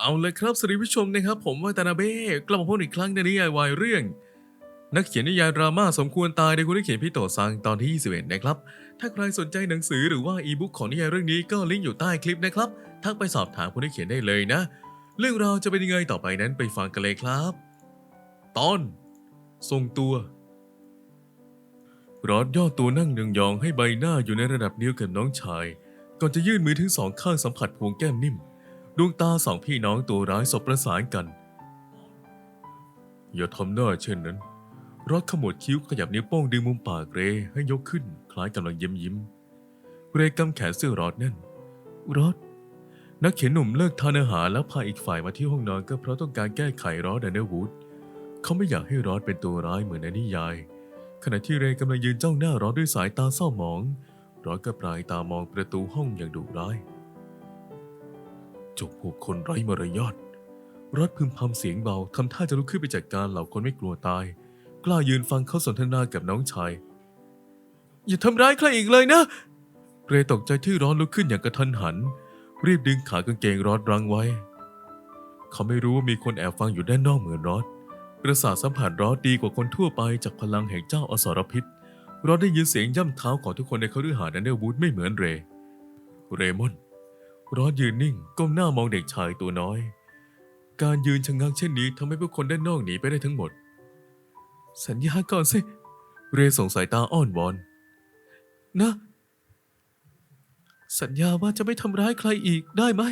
เอาเลยครับสวัสดีผู้ชมนะครับ ผมวาตานาเบ้กลับมาพบอีกครั้งในนิยายวายเรื่อง นักเขียนนิยายดราม่าสมควรตายโดยคุณนักเขียนพี่โตซังตอนที่ 21 นะครับ ถ้าใครสนใจหนังสือหรือว่าอีบุ๊กของนิยายเรื่องนี้ก็ลิงก์อยู่ใต้คลิปนะครับทักไปสอบถามคุณนักเขียนได้เลยนะ เรื่องราวจะเป็นยังไงต่อไปนั้นไปฟังกันเลยครับ ตอน ทรงตัวรอดย่อตัวนั่งยองๆให้ใบหน้าอยู่ในระดับเดียวกับน้องชาย ก่อนจะยื่นมือทั้งสองข้างสัมผัสพวงแก้มนิ่ม ดวงตาสองพี่น้องตัวร้ายสบประสานกัน อย่าทำหน้าเช่นนั้นรอดขมวดคิ้วขยับนิ้วโป้งดึงมุมปากเรให้ยกขึ้น คล้ายกำลังยิ้มยิ้ม เรกำแขนเสื้อรอดแน่นรอดนักเขียนหนุ่มเลิกทานอาหารแล้วพาอีกฝ่ายมาที่ห้องนอนก็เพราะต้องการแก้ไขรอดแดนเนอร์วูดเขาไม่อยากให้รอดเป็นตัวร้ายเหมือนในนิยาย ขณะที่เรกำลังยืนจ้องหน้ารอดด้วยสายตาเศร้าหมองรอดก็ปลายตามองประตูห้องอย่างดุร้าย จบพวกคนไร้มารยาทรอดพึมพำเสียงเบาทำท่าจะลุกขึ้นไปจัดการเหล่าคนไม่กลัวตาย กล้ายืนฟังเขาสนทนากับน้องชาย อย่าทำร้ายใครอีกเลยนะเรตกใจที่ร้อนลุกขึ้นอย่างกระทันหัน รีบดึงขากางเกงรอดรั้งไว้ เขาไม่รู้ว่ามีคนแอบฟังอยู่ด้านนอกเหมือนรอดประสาทสัมผัสรอดดีกว่าคนทั่วไปจากพลังแห่งเจ้าอสรพิษรอดได้ยินเสียงย่ำเท้าของทุกคนในเขาด้วยหาดันเดลวูดไม่เหมือนเร เรมอน รอดยืนนิ่งก้มหน้ามองเด็กชายตัวน้อย การยืนชะงักเช่นนี้ทำให้ผู้คนด้านนอกหนีไปได้ทั้งหมด สัญญาก่อนสิ เรส่งสายตาอ้อนวอน นะ สัญญาว่าจะไม่ทำร้ายใครอีกได้ไหม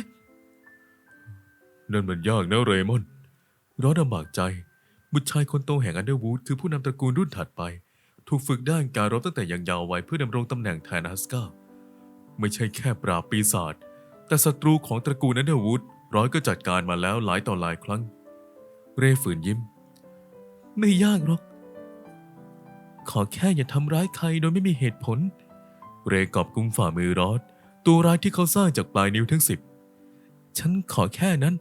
นั่นมันยากนะเรมอนรอดลำบากใจ บุตรชายคนโตแห่งอันเดอร์วูดคือผู้นำตระกูลรุ่นถัดไป ถูกฝึกด้านการรบตั้งแต่ยังเยาว์วัยเพื่อดำรงตำแหน่งแทนฮัสกาไม่ใช่แค่ปราบปีศาจ แต่ศัตรูของตระกูลอันเดอร์วูดร้อยก็จัดการมาแล้วหลายต่อหลายครั้ง เรฝืนยิ้ม ไม่ยากหรอก ขอแค่อย่าทำร้ายใครโดยไม่มีเหตุผล เรกอบกุมฝ่ามือรอด ตัวร้ายที่เขาสร้างจากปลายนิ้วทั้งสิบ ฉันขอแค่นั้น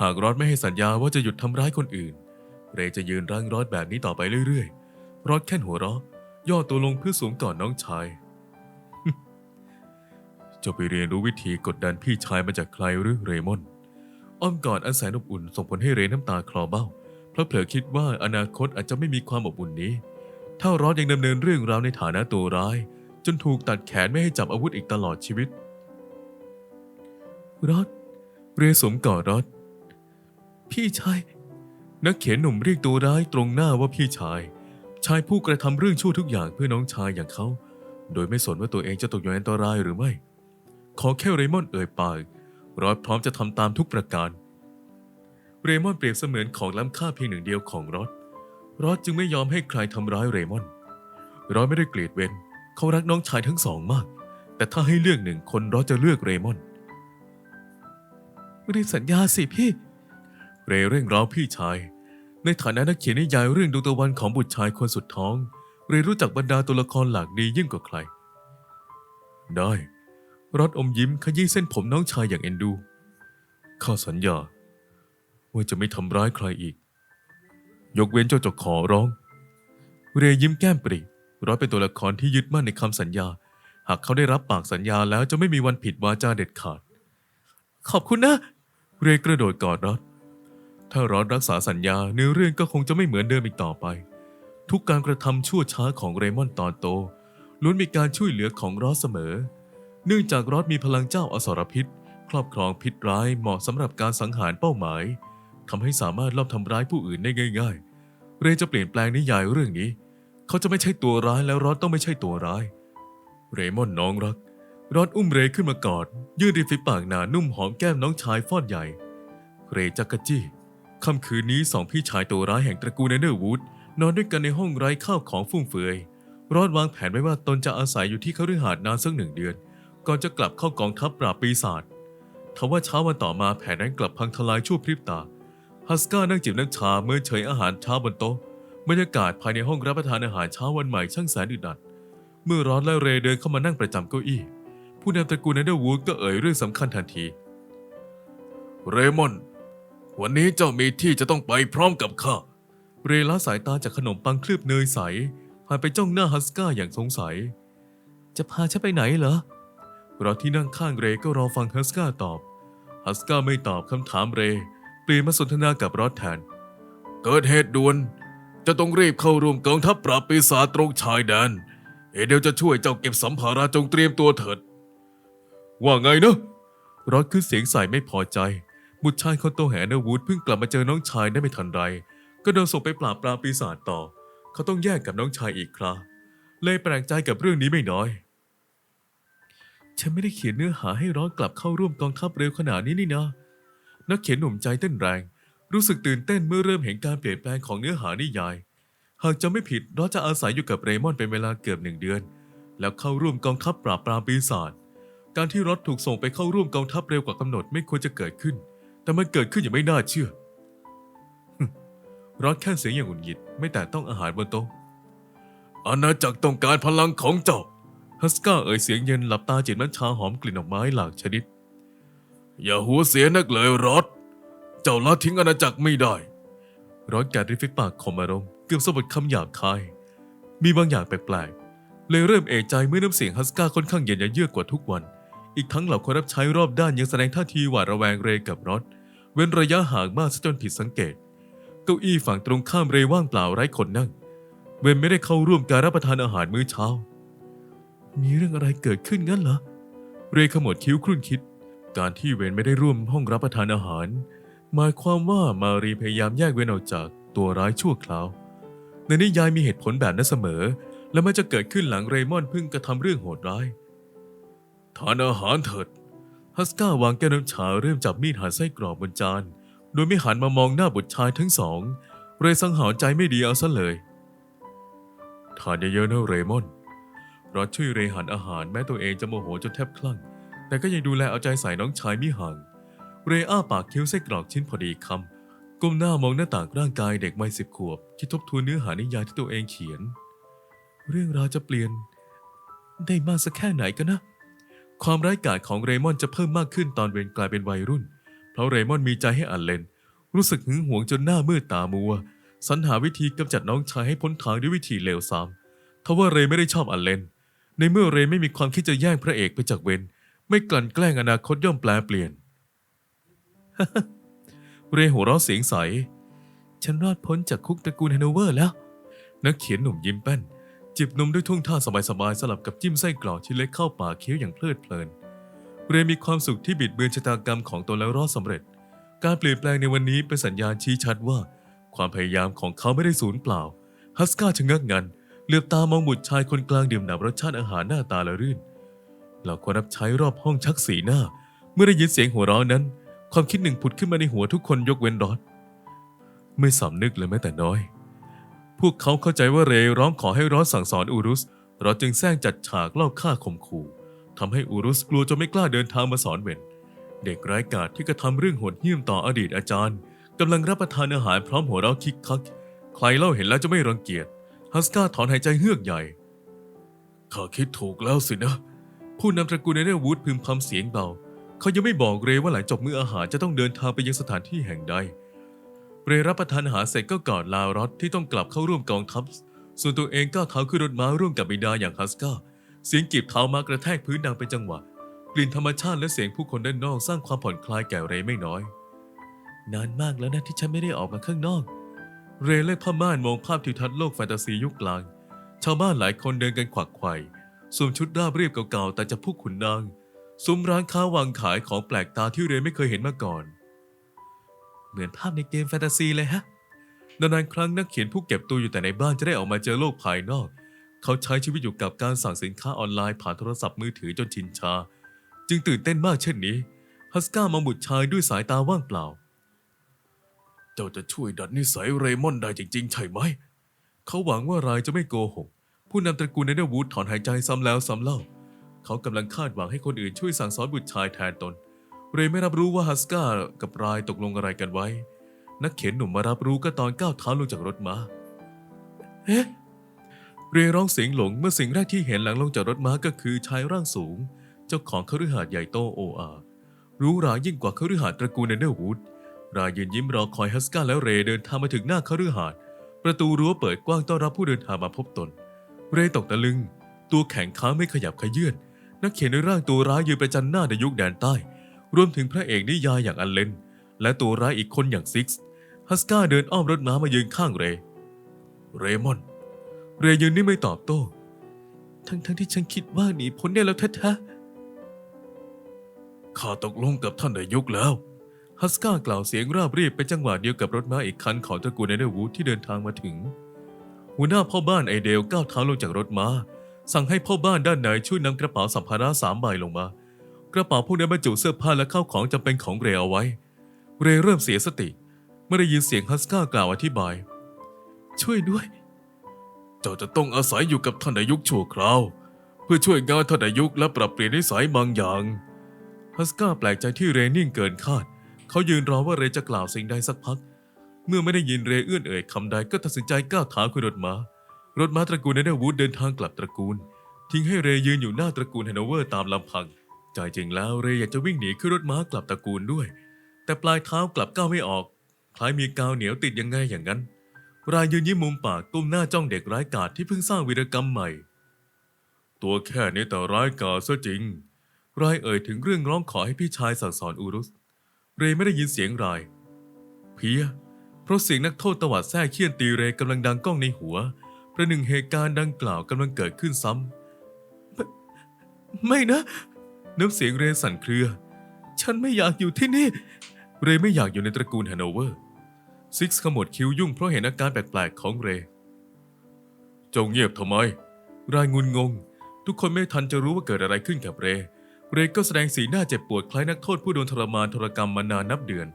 หากรอดไม่ให้สัญญาว่าจะหยุดทำร้ายคนอื่น เรจะยืนรั้งรอดแบบนี้ต่อไปเรื่อยๆ รอดแค่นหัวเราะ ย่อตัวลงเพื่อสวมกอดน้องชาย จะไปเรียนรู้วิธีกดดันพี่ชายมาจากใครหรือเรมอนอ้อมกอดอันแสนอบอุ่นส่งผลให้เรน้ำตาคลอเบ้า เพราะเผลอคิดว่าอนาคตอาจจะไม่มีความอบอุ่นนี้ ถ้ารอดยังดำเนินเรื่องราวในฐานะตัวร้าย จนถูกตัดแขนไม่ให้จับอาวุธอีกตลอดชีวิตรอดเรสมกอดรอดพี่ชายนักเขียนหนุ่มเรียกตัวร้ายตรงหน้าว่าพี่ชาย ชายผู้กระทำเรื่องชั่วทุกอย่างเพื่อน้องชายอย่างเขา โดยไม่สนว่าตัวเองจะตกอยู่ในอันตรายหรือไม่ ขอแค่เรมอนเอ่ยปากรอดพร้อมจะทำตามทุกประการ เรมอนเปรียบเสมือนของล้ำค่าเพียงหนึ่งเดียวของรอดรอดจึงไม่ยอมให้ใครทำร้ายเรมอนรอดไม่ได้เกลียดเวนเขารักน้องชายทั้งสองมาก แต่ถ้าให้เลือกหนึ่งคนรอดจะเลือกเรมอนไม่ได้สัญญาสิพี่ เรเร่งร้าวพี่ชาย ในฐานะนักเขียนนิยายเรื่องดวงตะวันของบุตรชายคนสุดท้อง เรรู้จักบรรดาตัวละครหลากดียิ่งกว่าใคร ได้ รอดอมยิ้มขยี้เส้นผมน้องชายอย่างเอ็นดู ข้าสัญญา ว่าจะไม่ทำร้ายใครอีก ยกเว้นเจ้าจะขอร้อง เรยิ้มแก้มปริรอดเป็นตัวละครที่ยึดมั่นในคำสัญญา หากเขาได้รับปากสัญญาแล้วจะไม่มีวันผิดวาจาเด็ดขาด ขอบคุณนะ เรกระโดดกอดรอดถ้ารอดรักษาสัญญาเนื้อเรื่องก็คงจะไม่เหมือนเดิมอีกต่อไป ทุกการกระทำชั่วช้าของเรมอนตอนโตล้วนมีการช่วยเหลือของรอดเสมอ เนื่องจากรอดมีพลังเจ้าอสรพิษ ครอบครองพิษร้ายเหมาะสำหรับการสังหารเป้าหมายทำให้สามารถลอบทำร้ายผู้อื่นได้ง่าย ๆ เรจะเปลี่ยนแปลงนิยายเรื่องนี้ เขาจะไม่ใช่ตัวร้ายแล้วรอดต้องไม่ใช่ตัวร้าย เรมอนน้องรัก รอดอุ้มเรขึ้นมากอด ยื่นริมฝีปากหนานุ่มหอมแก้มน้องชายฟอดใหญ่ เรจักกะจี้ค่ำคืนนี้สองพี่ชายตัวร้ายแห่งตระกูลเนเนอร์วูดนอนด้วยกันในห้องไร้ข้าวของฟุ่มเฟือย รอดวางแผนไว้ว่าตนจะอาศัยอยู่ที่คฤหาสน์นานสักหนึ่งเดือน ก่อนจะกลับเข้ากองทัพปราบปีศาจทว่าเช้าวันต่อมาแผนนั้นกลับพังทลายชั่วพริบตาฮัสก้านั่งจิบน้ำชาเมื่อเฉยอาหารเช้าบนโต๊ะบรรยากาศภายในห้องรับประทานอาหารเช้าวันใหม่ช่างแสนอึดอัด เมื่อร้อนและเรเดินเข้ามานั่งประจำเก้าอี้ ผู้นำตระกูลเนเดอร์วูดก็เอ่ยเรื่องสำคัญทันที เรมอน วันนี้เจ้ามีที่จะต้องไปพร้อมกับข้า เรละสายตาจากขนมปังเคลือบเนยใสหันไปจ้องหน้าฮัสก้าอย่างสงสัย จะพาฉันไปไหนเหรอ เราที่นั่งข้างเรก็รอฟังฮัสก้าตอบ ฮัสกาไม่ตอบคำถามเร เปลี่ยนมาสนทนากับรอดแทน เกิดเหตุด่วน จะต้องรีบเข้าร่วมกองทัพปราบปีศาจตรงชายแดน เอเดลจะช่วยเจ้าเก็บสัมภาระจงเตรียมตัวเถิด ว่าไงนะรอดขึ้นเสียงใส่ไม่พอใจ บุตรชายคนโตแหนอวูดเพิ่งกลับมาเจอน้องชายได้ไม่ทันไร ก็โดนส่งไปปราบปราปีศาจต่อ เขาต้องแยกกับน้องชายอีกคราเลยแปลกใจกับเรื่องนี้ไม่น้อย ฉันไม่ได้เขียนเนื้อหาให้ร้อนกลับเข้าร่วมกองทัพเร็วขนาดนี้นี่นะ นักเขียนหนุ่มใจเต้นแรง รู้สึกตื่นเต้นเมื่อเริ่มเห็นการเปลี่ยนแปลงของเนื้อหานิยาย หากจะไม่ผิดร้อนจะอาศัยอยู่กับเรมอนเป็นเวลาเกือบหนึ่งเดือน แล้วเข้าร่วมกองทัพปราบปรามปีศาจ การที่รถถูกส่งไปเข้าร่วมกองทัพเร็วกว่ากำหนดไม่ควรจะเกิดขึ้น แต่มันเกิดขึ้นอย่างไม่น่าเชื่อรถแค่เสียงอย่างหงุดหงิดไม่แต่ต้องอาหารบนโต๊ะอาณาจักรต้องการพลังของเจ้า ฮัสก้าเอ่ยเสียงเย็นหลับตาจิตมันชาหอมกลิ่นดอกไม้หลากชนิด อย่าหัวเสียนักเลยรถเจ้าละทิ้งอาณาจักรไม่ได้ร้อนแกริฟิกปากข่มอารมณ์เกือบสะบัดคำหยาบคาย มีบางอย่างแปลกๆ เลยเริ่มเอะใจเมื่อน้ำเสียงฮัสก้าค่อนข้างเย็นเยือกกว่าทุกวัน อีกทั้งเหล่าคนรับใช้รอบด้านยังแสดงท่าทีหวาดระแวงเรกับรถเว้นระยะห่างมากซะจนผิดสังเกต เก้าอี้ฝั่งตรงข้ามเรว่างเปล่าไร้คนนั่ง เวนไม่ได้เข้าร่วมการรับประทานอาหารมื้อเช้า มีเรื่องอะไรเกิดขึ้นงั้นเหรอ เรขมวดคิ้วครุ่นคิด การที่เวนไม่ได้ร่วมห้องรับประทานอาหาร หมายความว่ามารีพยายามแยกเวนออกจากตัวร้ายชั่วคราว ในนิยายมีเหตุผลแบบนั้นเสมอ และมันจะเกิดขึ้นหลังเรมอนเพิ่งกระทำเรื่องโหดร้าย ทานอาหารเถิด ฮัสก้าวางแก้วน้ำชาเริ่มจับมีดหั่นไส้กรอกบนจาน โดยไม่หันมามองหน้าบุตรชายทั้งสอง เรสังหารใจไม่ดีเอาซะเลย ทานเยอะๆนะเรมอน รอดช่วยเรหันอาหารแม้ตัวเองจะโมโหจนแทบคลั่ง แต่ก็ยังดูแลเอาใจใส่น้องชายมิห่าง เรอ้าปากเคี้ยวไส้กรอกชิ้นพอดีคำก้มหน้ามองหน้าต่างร่างกายเด็กวัยสิบขวบคิดทบทวนเนื้อหานิยายที่ตัวเองเขียน เรื่องราวจะเปลี่ยน ได้มากสักแค่ไหนกันนะ ความร้ายกาจของเรมอนจะเพิ่มมากขึ้นตอนเวนกลายเป็นวัยรุ่น เพราะเรมอนมีใจให้อันเลนรู้สึกหึงหวงจนหน้ามืดตามัวสรรหาวิธีกำจัดน้องชายให้พ้นทางด้วยวิธีเลวทรามทว่าเรไม่ได้ชอบอันเลน ในเมื่อเรไม่มีความคิดจะแย่งพระเอกไปจากเวน ไม่กลั่นแกล้งอนาคตย่อมแปลเปลี่ยน เรหัวเราะเสียงใส ฉันรอดพ้นจากคุกตระกูลแฮนโนเวอร์แล้ว นักเขียนหนุ่มยิ้มแป้น จิบนมด้วยท่วงท่าสบายๆสลับกับจิ้มไส้กรอกชิ้นเล็กเข้าปากเคี้ยวอย่างเพลิดเพลิน เรมีความสุขที่บิดเบือนชะตากรรมของตนแล้วรอดสำเร็จ การเปลี่ยนแปลงในวันนี้เป็นสัญญาณชี้ชัดว่า ความพยายามของเขาไม่ได้สูญเปล่า ฮัสกาชะงักงัน เหลือบตามองบุตรชายคนกลางดื่มด่ำรสชาติอาหารหน้าตาละรื่นเหล่าคนรับใช้รอบห้องชักสีหน้า เมื่อได้ยินเสียงหัวเราะนั้น ความคิดหนึ่งผุดขึ้นมาในหัวทุกคนยกเว้นรอดไม่สำนึกเลยแม้แต่น้อย พวกเขาเข้าใจว่าเรร้องขอให้รอสสั่งสอนอูรุสรอสจึงแซงจัดฉากเล่าฆ่าข่มขู่ทำให้อูรุสกลัวจนไม่กล้าเดินทางมาสอนเวนเด็กไร้กาจที่กระทำเรื่องโหดเหี้ยมต่ออดีตอาจารย์กำลังรับประทานอาหารพร้อมหัวเราะคิกคัก ใครเล่าเห็นแล้วจะไม่รังเกียจ ฮัสกาถอนหายใจเฮือกใหญ่ ข้าคิดถูกแล้วสินะ ผู้นำตระกูลเนเนอร์วูดพึมพำเสียงเบา เขายังไม่บอกเรว่าหลังจบมื้ออาหารจะต้องเดินทางไปยังสถานที่แห่งใด เรรับประทานอาหารเสร็จก็กอดลารอดที่ต้องกลับเข้าร่วมกองทัพ ส่วนตัวเองก้าวเท้าขึ้นรถม้าร่วมกับบิดาอย่างฮัสกาเสียงกีบเท้ามากระแทกพื้นดังเป็นจังหวะ กลิ่นธรรมชาติและเสียงผู้คนด้านนอกสร้างความผ่อนคลายแก่เรไม่น้อย นานมากแล้วนะที่ฉันไม่ได้ออกมาข้างนอก เรเล่ผ้าม่านมองภาพทิวทัศน์โลกแฟนตาซียุคกลาง ชาวบ้านหลายคนเดินกันขวักไขว่สวมชุดราบเรียบเก่าๆแต่จะผู้ขุนนางซุ้มร้านค้าวางขายของแปลกตาที่เรไม่เคยเห็นมาก่อน เหมือนภาพในเกมแฟนตาซีเลยฮะ นานๆครั้งนักเขียนผู้เก็บตัวอยู่แต่ในบ้านจะได้ออกมาเจอโลกภายนอก เขาใช้ชีวิตอยู่กับการสั่งสินค้าออนไลน์ผ่านโทรศัพท์มือถือจนชินชา จึงตื่นเต้นมากเช่นนี้ ฮัสก้ามองบุตรชายด้วยสายตาว่างเปล่า เจ้าจะช่วยดัดนิสัยเรมอนได้จริงๆ ใช่ไหม เขาหวังว่ารายจะไม่โกหก ผู้นำตระกูลเนเดอร์วูดถอนหายใจซ้ำแล้วซ้ำเล่า เขากำลังคาดหวังให้คนอื่นช่วยสั่งสอนบุตรชายแทนตน เรย์ไม่รับรู้ว่าฮัสก้ากับรายตกลงอะไรกันไว้ นักเขียนหนุ่มมารับรู้ก็ตอนก้าวเท้าลงจากรถม้าเอ๊ะเรย์ร้องเสียงหลงเมื่อสิ่งแรกที่เห็นหลังลงจากรถม้าก็คือชายร่างสูง เจ้าของคฤหาสน์ใหญ่โตโออารู้รายิ่งกว่าคฤหาสน์ตระกูลเนเดอร์วูด รายยืนยิ้มรอคอยฮัสก้าและเรเดินทางมาถึงหน้าคฤหาสน์ประตูรั้วเปิดกว้างต้อนรับผู้เดินทางมาพบตน เรตกตะลึง ตัวแข็งค้าไม่ขยับขยื่นนักเขียนในร่างตัวร้ายยืนประจันหน้าในยุคแดนใต้ รวมถึงพระเอกนิยายอย่างอันเลนและตัวร้ายอีกคนอย่างซิกซ์ฮัสก้าเดินอ้อมรถม้ามายืนข้างเรย์เรมอน เรย์ยืนนิ่งไม่ตอบโต้ ทั้งทั้งที่ฉันคิดว่าหนีพ้นได้แล้วแท้ๆข้าตกลงกับท่านนายกแล้ว ฮัสกากล่าวเสียงราบเรียบเป็นจังหวะเดียวกับรถม้าอีกคันของตระกูลเนเดอร์วูดที่เดินทางมาถึง หัวหน้าพ่อบ้านไอเดลก้าวเท้าลงจากรถม้า สั่งให้พ่อบ้านด้านในช่วยนำกระเป๋าสัมภาระสามใบลงมา กระเป๋าพวกนั้นบรรจุเสื้อผ้าและข้าวของจำเป็นของเรเอาไว้ เรเริ่มเสียสติเมื่อได้ยินเสียงฮัสก้ากล่าวอธิบาย ช่วยด้วย เจ้าจะต้องอาศัยอยู่กับท่านนายกชั่วคราว เพื่อช่วยงานท่านนายกและปรับเปลี่ยนนิสัยบางอย่างฮัสก้าแปลกใจที่เรนิ่งเกินคาด เขายืนรอว่าเรจะกล่าวสิ่งใดสักพัก เมื่อไม่ได้ยินเรเอื้อนเอ่ยคำใดก็ตัดสินใจก้าวเท้าขึ้นรถม้ารถม้าตระกูลเนเดอร์วูดเดินทางกลับตระกูล ทิ้งให้เรยืนอยู่หน้าตระกูลแฮนโนเวอร์ตามลำพัง ใจจริงแล้วเรอยากจะวิ่งหนีขึ้นรถม้ากลับตระกูลด้วย แต่ปลายเท้ากลับก้าวไม่ออก คล้ายมีกาวเหนียวติดยังไงอย่างนั้น รายยืนยิ้มมุมปากก้มหน้าจ้องเด็กร้ายกาจที่เพิ่งสร้างวีรกรรมใหม่ ตัวแค่นี้แต่ร้ายกาจซะจริงรายเอ่ยถึงเรื่องร้องขอให้พี่ชายสั่งสอนอูรุส เรไม่ได้ยินเสียงราย เพีย เพราะเสียงนักโทษตวัดแท้เคี่ยนตีเรกำลังดังก้องในหัว ประหนึ่งเหตุการณ์ดังกล่าวกำลังเกิดขึ้นซ้ำไม่ไม่นะ น้ำเสียงเรสั่นเครือ ฉันไม่อยากอยู่ที่นี่ เรไม่อยากอยู่ในตระกูลแฮนโนเวอร์ซิกซ์ขมวดคิ้วยุ่งเพราะเห็นอาการแปลกๆของเรเจ้าเงียบทำไม รายงุนงง ทุกคนไม่ทันจะรู้ว่าเกิดอะไรขึ้นกับเร เรก็แสดงสีหน้าเจ็บปวดคล้ายนักโทษผู้โดนทรมานทรกรรมมานานนับเดือน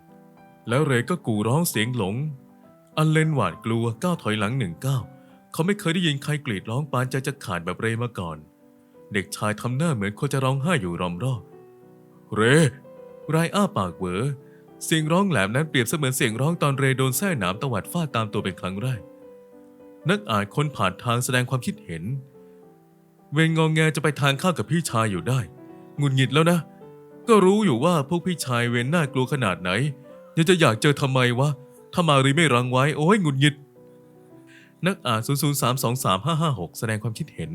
แล้วเรก็กู่ร้องเสียงหลง อันเลนหวาดกลัวก้าวถอยหลังหนึ่งก้าวเขาไม่เคยได้ยินใครกรีดร้องปานใจจะขาดแบบเรมาก่อน เด็กชายทำหน้าเหมือนคนจะร้องไห้อยู่รอมรอบเรรายอ้าปากเวอเสียงร้องแหลมนั้นเปรียบเสมือนเสียงร้องตอนเรโดนแส้หนามตวัดฟาดตามตัวเป็นครั้งแรกนักอ่านคนผ่านทางแสดงความคิดเห็น เวนงองแงจะไปทานข้าวกับพี่ชายอยู่ได้ หงุดหงิดแล้วนะ ก็รู้อยู่ว่าพวกพี่ชายเวนน่ากลัวขนาดไหน ยังจะอยากเจอทำไมวะ ถ้ามารีไม่รังไว้ โอ้ยหงุดหงิด นักอ่าน003235556 แสดงความคิดเห็น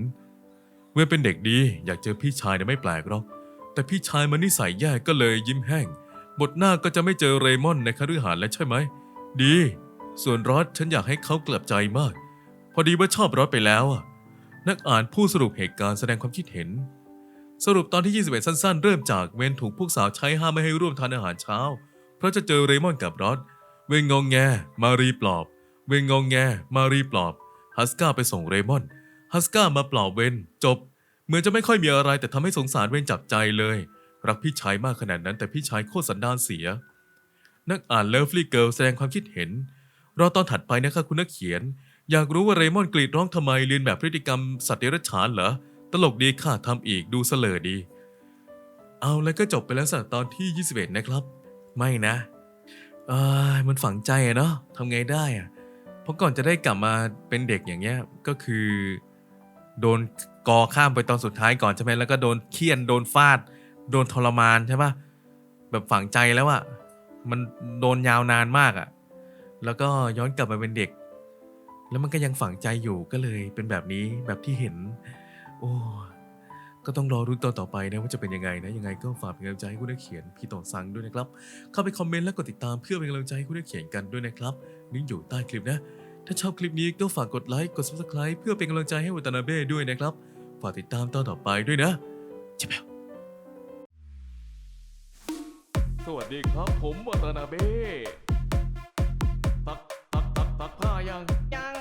เวนเป็นเด็กดี อยากเจอพี่ชายเนี่ยไม่แปลกหรอก แต่พี่ชายมันนิสัยแย่ก็เลยยิ้มแห้ง บทหน้าก็จะไม่เจอเรมอนในคฤหาสน์แล้วใช่ไหม ดี ส่วนรอดฉันอยากให้เขากลับใจมาก พอดีว่าชอบรอดไปแล้วอะนักอ่านผู้สรุปเหตุการณ์แสดงความคิดเห็น สรุปตอนที่ 21 สั้น ๆ เริ่มจากเวนถูกพวกสาวใช้ห้ามไม่ให้ร่วมทานอาหารเช้า เพราะจะเจอเรมอนกับรอดเวนงองแง มารีปลอบ เวนงองแง มารีปลอบ ฮัสก้าไปส่งเรมอน ฮัสก้ามาปลอบเวนจบ เหมือนจะไม่ค่อยมีอะไรแต่ทำให้สงสารเวนจับใจเลย รักพี่ชายมากขนาดนั้นแต่พี่ชายโคตรสันดานเสีย นักอ่านเลิฟลี่เกิลแสดงความคิดเห็น รอตอนถัดไปนะครับคุณนักเขียน อยากรู้ว่าเรมอนกรีดร้องทำไมเรียนแบบพฤติกรรมสัตว์เดรัจฉานเหรอ ตลกดีค่ะทำอีกดูเสลอดี เอาแล้วก็จบไปแล้วสำหรับตอนที่ 21 นะครับ ไม่นะเอ้ยมันฝังใจอะเนาะทำไงได้อะเพราะก่อนจะได้กลับมาเป็นเด็กอย่างเงี้ยก็คือ โดนกอข้ามไปตอนสุดท้ายก่อนใช่ไหมแล้วก็โดนเคี่ยนโดนฟาด โดนทรมานใช่ปะแบบฝังใจแล้วอะมันโดนยาวนานมากอะแล้วก็ย้อนกลับมาเป็นเด็ก แล้วมันก็ยังฝังใจอยู่ก็เลยเป็นแบบนี้แบบที่เห็น อ้ก็ต้องรอรุ้นตอนต่อไปนะว่าจะเป็นยังไงนะยังไงก็ฝากเป็นกำลังใจให้คุณนักเขียนพี่ต่อซังด้วยนะครับ เข้าไปคอมเมนต์และกดติดตามเพื่อเป็นกำลังใจให้คุณนักเขียนกันด้วยนะครับลิงก์อยู่ใต้คลิปนะ ถ้าชอบคลิปนี้ก็ฝากกดไลค์กด subscribe เพื่อเป็นกำลังใจให้วัตนาเบ้ด้วยนะครับ ฝากติดตามตอนต่อไปด้วยนะจิบแปวสวัสดีครับผมวัตนาเบ้ตักตักตักตักผ้ายังยัง